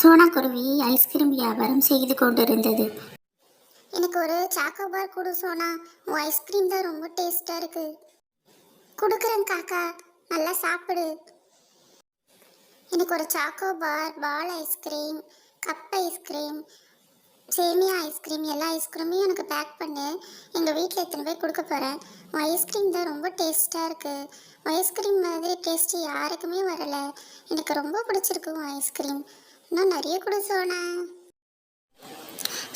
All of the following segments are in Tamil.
சோனா குருவி ஐஸ்கிரீம் வியாபாரம் செய்து கொண்டிருந்தது. எனக்கு ஒரு சாக்கோபார் கொடு சோனா. உன் ஐஸ்கிரீம் தான் ரொம்ப டேஸ்ட்டாக இருக்கு. கொடுக்குறேன் காக்கா. நல்லா சாப்பிடு. எனக்கு ஒரு சாக்கோபார் பால் ice cream cup ice cream சேமியா ஐஸ்கிரீம் எல்லா ஐஸ்கிரீமையும் எனக்கு பேக் பண்ணு. எங்கள் வீட்டில் எத்தனை பேர் கொடுக்க போகிறேன் உன் ஐஸ்கிரீம் தான் ரொம்ப டேஸ்ட்டாக இருக்குது உன் ஐஸ்கிரீம் மாதிரி டேஸ்ட்டு யாருக்குமே வரலை. எனக்கு ரொம்ப பிடிச்சிருக்கு உன் ஐஸ்கிரீம் இன்னும் நிறைய கூட சோனா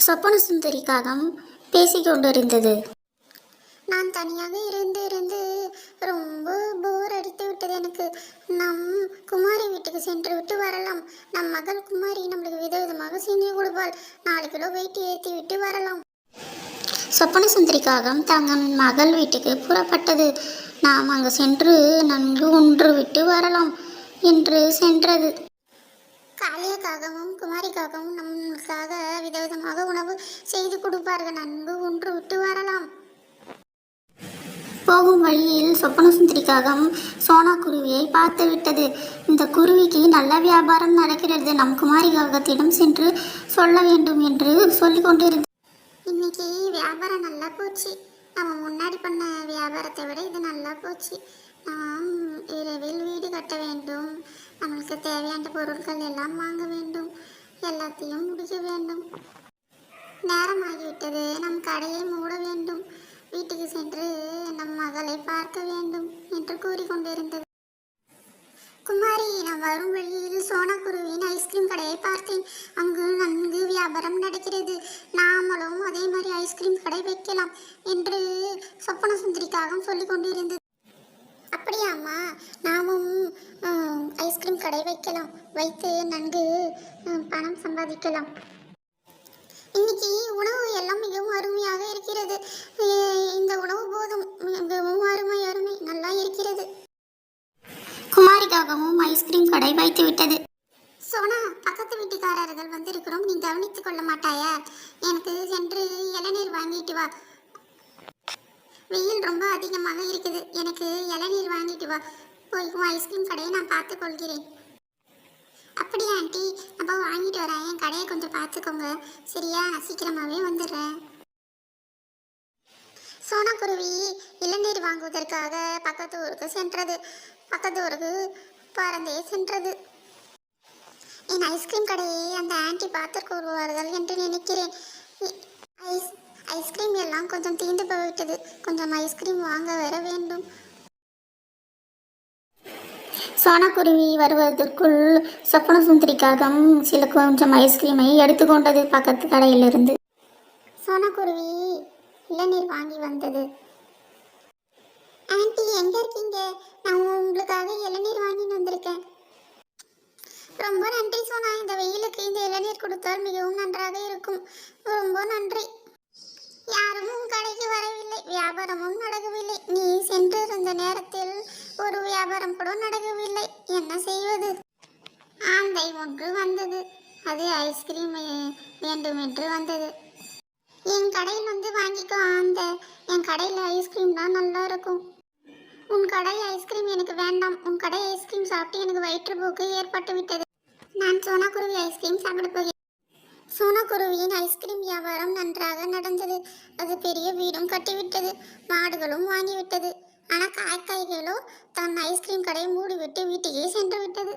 சொப்பன சுந்தரி காகம் பேசிக் கொண்டிருந்தது. நான் தனியாக இருந்து இருந்து ரொம்ப போர் அடித்து விட்டது எனக்கு. நம் குமாரி வீட்டுக்கு சென்று விட்டு வரலாம். நம் மகள் குமாரி நம்மளுக்கு விதவிதமாக செஞ்சு கொடுப்பாள். நாலு கிலோ வெயிட் ஏற்றி விட்டு வரலாம். சொப்பன சுந்தரி தங்கள் மகள் வீட்டுக்கு புறப்பட்டது. நாம் அங்கு சென்று நன்கு உன்று விட்டு வரலாம் என்று சென்றது. காளியக்காகவும் குமாரிக்காகவும் நம்மளுக்காக விதவிதமாக உணவு செய்து கொடுப்பார்கள். நன்கு ஒன்று விட்டு வரலாம். போகும் வழியில் சொப்பன சுந்தரிக்காகவும் சோனா குருவியை பார்த்து விட்டது. இந்த குருவிக்கு நல்ல வியாபாரம் நடக்கிறது. நம் குமாரி காகத்திடம் சென்று சொல்ல வேண்டும் என்று சொல்லிக்கொண்டிருந்தது இன்னைக்கு வியாபாரம் நல்லா போச்சு. நம்ம முன்னாடி பண்ண வியாபாரத்தை விட இது நல்லா போச்சு. நாம் இரவில் வீடு கட்ட வேண்டும். நம்மளுக்கு தேவையான பொருட்கள் எல்லாம் வாங்க வேண்டும். எல்லாத்தையும் முடிக்க வேண்டும். நேரமாகிவிட்டது. நம் கடையை மூட வேண்டும். வீட்டுக்கு சென்று நம் மகளை பார்க்க வேண்டும் என்று கூறிக்கொண்டிருந்தது. குமாரி நான் வரும் வழியில் சோனாகுருவின் ஐஸ்கிரீம் கடையை பார்த்தேன். அங்கு நன்கு வியாபாரம் நடக்கிறது. நாமளும் அதே மாதிரி ஐஸ்கிரீம் கடை வைக்கலாம் என்று சொப்பன சுந்தரிக்காகவும் சொல்லிக் கொண்டிருந்தது அப்படியாம்மா? நாமும் ஐஸ்கிரீம் கடை வைக்கலாம். வைத்து நன்கு பணம் சம்பாதிக்கலாம். இன்னைக்கு உணவு எல்லாம் மிகவும் அருமையாக இருக்கிறது. இந்த உணவு போதும். மிகவும் அருமை அருமை. நல்லா இருக்கிறது. குமாரிக்காகவும் ஐஸ்கிரீம் கடை வைத்து விட்டது. சோனா பக்கத்து வீட்டுக்காரர்கள் வந்திருக்கிறோம். நீ கவனித்துக் கொள்ள மாட்டாயா? எனக்கு சென்று இளநீர் வாங்கிட்டு வா. வெயில் ரொம்ப அதிகமாக இருக்குது. எனக்கு இளநீர் வாங்கிட்டு வா. போய் உன் ஐஸ்கிரீம் கடையை நான் பார்த்து கொள்கிறேன். அப்படியா ஆண்டி? அப்போ வாங்கிட்டு வரேன். என் கடையை கொஞ்சம் பார்த்துக்கோங்க. சரியா? நான் சீக்கிரமாகவே வந்துடுறேன். சோனக்குருவி இளநீர் வாங்குவதற்காக பக்கத்து ஊருக்கு சென்றது. பக்கத்து ஊருக்கு பறந்தே சென்றது. என் ஐஸ்கிரீம் கடையை அந்த ஆண்டி பார்த்து கூறுவார்கள் என்று நினைக்கிறேன். ஐஸ் ஐஸ்கிரீம் எல்லாம் கொஞ்சம் தீந்து போய்விட்டது. கொஞ்சம் ஐஸ்கிரீம் வாங்க வர வேண்டும். சோனக்குருவி வருவதற்குள் சொப்பன சுந்தரிக்காகவும் சில கொஞ்சம் ஐஸ்கிரீமை எடுத்துக்கொண்டது பக்கத்து கடையிலிருந்து. சோனக்குருவி இளநீர் வாங்கி வந்தது. ஆன்ட்டி எங்க இருக்கீங்க? நான் உங்களுக்காக இளநீர் வாங்கிட்டு வந்திருக்கேன். ரொம்ப நன்றி சோனா. இந்த வெயிலுக்கு இந்த இளநீர் கொடுத்தால் மிகவும் நன்றாக இருக்கும். ரொம்ப நன்றி. யாரும் உன் கடைக்கு வரவில்லை. வியாபாரமும் நடக்கவில்லை. நீ சென்றிருந்த நேரத்தில் ஒரு வியாபாரம் கூட நடக்கவில்லை. என்ன செய்வது? ஆந்தை ஒன்று வந்தது. அது ஐஸ்கிரீம் வேண்டும் என்று வந்தது. என் கடையில் வந்து வாங்கிக்கோ அந்த என் கடையில் ஐஸ்கிரீம் தான் நல்லா இருக்கும். உன் கடை ஐஸ்கிரீம் எனக்கு வேண்டாம். உன் கடை ஐஸ்கிரீம் சாப்பிட்டு எனக்கு வயிற்றுப்போக்கு ஏற்பட்டு விட்டது நான் சோனாக்குருவி ஐஸ்கிரீம் சாப்பிட போகிறேன். சோனாக்குருவியின் ஐஸ்கிரீம் வியாபாரம் நன்றாக நடந்தது. அது பெரிய வீடும் கட்டிவிட்டது. மாடுகளும் வாங்கிவிட்டது. ஆனால் காய்கறிகளோ தன் ஐஸ்கிரீம் கடையை மூடிவிட்டு வீட்டுக்கே சென்று விட்டது